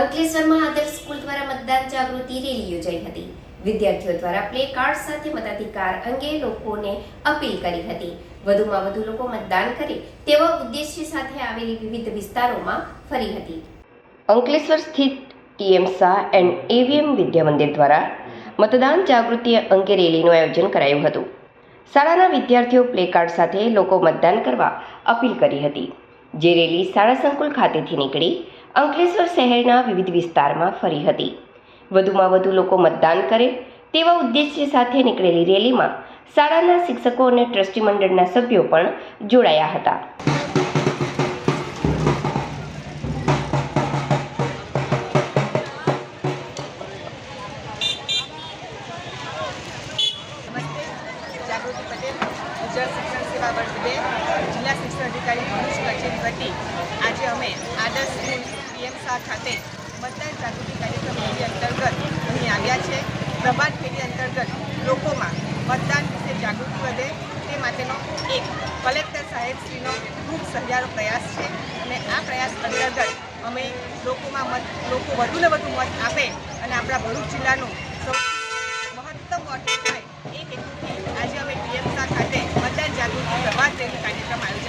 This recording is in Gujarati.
અંકલેશ્વરમાં આદર્શ સ્કૂલ દ્વારા મતદાન જાગૃતિ રેલી યોજાઈ હતી. વિદ્યાર્થીઓ દ્વારા પ્લે કાર્ડ સાથે મતાધિકાર અંગે લોકોને અપીલ કરી હતી. વધુમાં વધુ લોકો મતદાન કરે તેવા ઉદ્દેશ્ય સાથે આવેલી વિવિધ વિસ્તારોમાં ફરી હતી. અંકલેશ્વર સ્થિત TM Shah and AVM Vidya Mandir દ્વારા મતદાન જાગૃતિ અંગે રેલીનું આયોજન કરાયું હતું. શાળાના વિદ્યાર્થીઓ પ્લે કાર્ડ સાથે લોકો મતદાન કરવા અપીલ કરી હતી. જે રેલી શાળા સંકુલ ખાતેથી નીકળી અંકલેશ્વર શહેરના વિવિધ વિસ્તારમાં ફરી હતી. વધુમાં વધુ લોકો મતદાન કરે તેવા ઉદ્દેશ્ય સાથે નીકળેલી રેલીમાં શાળાના શિક્ષકો અને ટ્રસ્ટી મંડળના સભ્યો પણ જોડાયા હતા. ગુજરાત શિક્ષણ સેવા વર્ષ બે. જિલ્લા શિક્ષણ અધિકારી ભરૂચ કચેરી વતી આજે અમે આદર્શ સ્કૂલ પીએમ શાહ ખાતે મતદાન જાગૃતિ કાર્યક્રમ અંતર્ગત અહીં આવ્યા છે. પ્રભાત ફેરી અંતર્ગત લોકોમાં મતદાન વિશે જાગૃતિ વધે તે માટેનો એક કલેક્ટર સાહેબશ્રીનો ખૂબ સહિયારો પ્રયાસ છે અને આ પ્રયાસ અંતર્ગત અમે લોકોમાં મત, લોકો વધુને વધુ મત આપે અને આપણા ભરૂચ જિલ્લાનું Các